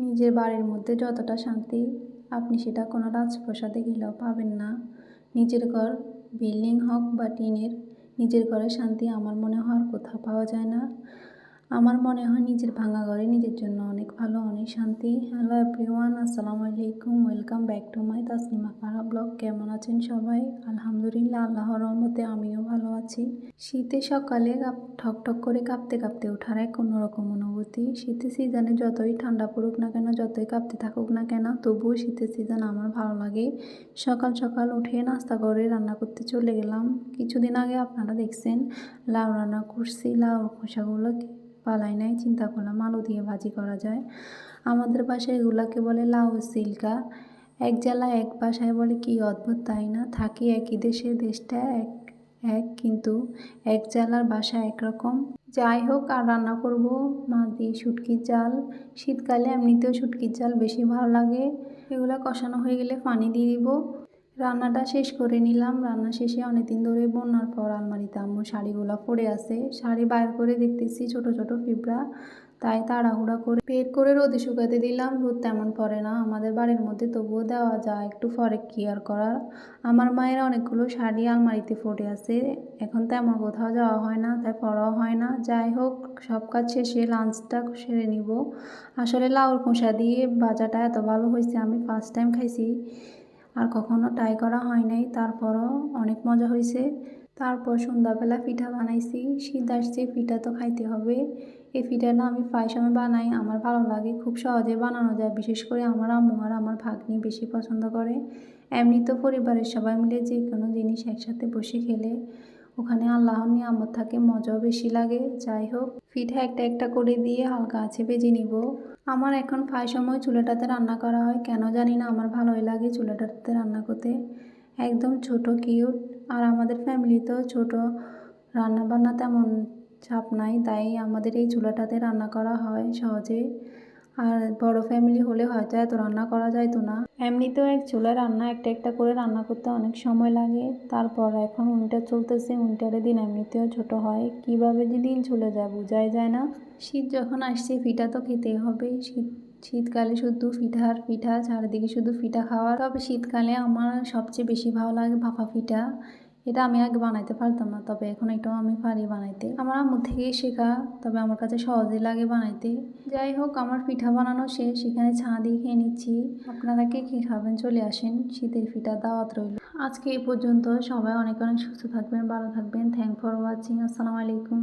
নিজের বাড়ির মধ্যে যতটা শান্তি, আপনি সেটা কোনো রাজপ্রাসাদে গেলেও পাবেন না। নিজের ঘর, বিল্ডিং হোক বা টিনের, নিজের ঘরের শান্তি আমার মনে হয় কোথাও পাওয়া যায় না। আমার মনে হয় নিজের ভাঙা ঘরে নিজের জন্য অনেক ভালো, অনেক শান্তি। হ্যালো এভরিওয়ান আসসালামু আলাইকুম welcome back to my Tasnima Fara blog কেমন আছেন সবাই? আলহামদুলিল্লাহ, আল্লাহর রহমতে আমিও ভালো আছি। শীতে সকালে কাপ- ঠক ঠক করে কাঁপতে কাঁপতে ওঠার এক অন্যরকম অনুভূতি। শীতের সিজনে যতই ঠান্ডা পড়ুক না কেন, যতই কাঁপতে থাকুক না কেন, তবুও শীতের সিজন আমার ভালো লাগে। সকাল সকাল উঠে নাস্তা করে রান্না করতে চলে গেলাম। কিছুদিন আগে আপনারা দেখছেন, লাউ রান্না করছি, লাউ খোসাগুলো পালাই নাই চিন্তা করলাম আলু দিয়ে ভাজি করা যায়। আমাদের বাসায় এগুলাকে বলে লাউ সিল্কা। এক জেলায় এক বাসায় বলে কি অদ্ভুত, তাই না? থাকি একই দেশে, দেশটা এক এক, কিন্তু এক জেলার বাসা একরকম। যাই হোক, আর রান্না করব। মা দিয়ে শুটকির জাল। শীতকালে এমনিতেও শুটকির জাল বেশি ভালো লাগে। এগুলো কষানো হয়ে গেলে পানি দিয়ে দিব। রান্নাটা শেষ করে নিলাম। রান্না শেষে অনেকদিন ধরে বন্যার পর আলমারিতে আম্মু শাড়িগুলো পড়ে আছে। শাড়ি বাইর করে দেখতেছি ছোট ছোট পিঁপড়া তাই তাড়াহুড়া করে বের করে রোদে শুকাতে দিলাম। রোদ তেমন পড়ে না। আমাদের বাড়ির মধ্যে তবুও দেওয়া যায় একটু পরে কেয়ার করার। আমার মায়ের অনেকগুলো শাড়ি আলমারিতে পড়ে আছে। এখন তেমন কোথাও যাওয়া হয় না, তাই পড়াও হয় না। যাই হোক, সব কাজ শেষে লাঞ্চটা সেরে নিব। আসলে লাউর খোসা দিয়ে ভাজাটা এত ভালো হয়েছে, আমি ফার্স্ট টাইম খাইছি। আর কখনো ট্রাই করা হয় নাই। তারপরও অনেক মজা হয়েছে। তারপর সন্ধ্যাবেলা পিঠা বানাইছি। শীত আসছে, পিঠা তো খাইতে হবে। এই পিঠাটা আমি প্রায় সময় বানাই। আমার ভালো লাগে, খুব সহজে বানানো যায়। বিশেষ করে আমার আম্মু আর আমার ভাগ্নি বেশি পছন্দ করে। এমনি তো পরিবারের সবাই মিলে যে কোনো জিনিস একসাথে বসে খেলে। ওখানে আল্লাহর নিয়ামত থাকে, মজাও বেশি লাগে। যাই হোক, পিঠা একটা একটা করে দিয়ে হালকা আছে ভেজে নিব। আমার এখন প্রায় সময় চুলাটাতে রান্না করা হয়। কেন জানি না, আমার ভালোই লাগে চুলাটাতে রান্না করতে। একদম ছোট, কিউট। আর আমাদের ফ্যামিলিতেও ছোট রান্না বান্না তেমন চাপ নাই, তাই আমাদের এই চুলাটাতে রান্না করা হয় সহজে। আর বড় ফ্যামিলি হলে হয়তো এত রান্না করা যাইতো না। এমনিতেও এক চুলায় রান্না, একটা একটা করে রান্না করতে অনেক সময় লাগে। তারপর এখন উইন্টার চলতেছে উইন্টারে দিন এমনিতেও ছোট হয়। কীভাবে যে দিন চলে যায় বোঝাই যায় না। শীত যখন আসছে পিঠা তো খেতেই হবে। শীত, শীতকালে শুধু পিঠা আর পিঠা চারিদিকে শুধু পিঠা খাওয়া তবে শীতকালে আমার সবচেয়ে বেশি ভালো লাগে ভাপা পিঠা এটা আমি আগে বানাইতে পারতাম না, তবে এখন এটাও আমি পারি বানাইতে। আমার আম্মু থেকেই শেখা, তবে আমার কাছে সহজেই লাগে বানাইতে। যাই হোক, আমার পিঠা বানানো শেষ, এখানে ছা দিয়ে খেয়ে নিচ্ছি। আপনারা কে কী খাবেন চলে আসেন, শীতের পিঠা দাওয়াত রইল। আজকে এই পর্যন্ত, সবাই অনেক অনেক সুস্থ থাকবেন, ভালো থাকবেন থ্যাংক ফর ওয়াচিং আসসালামু আলাইকুম।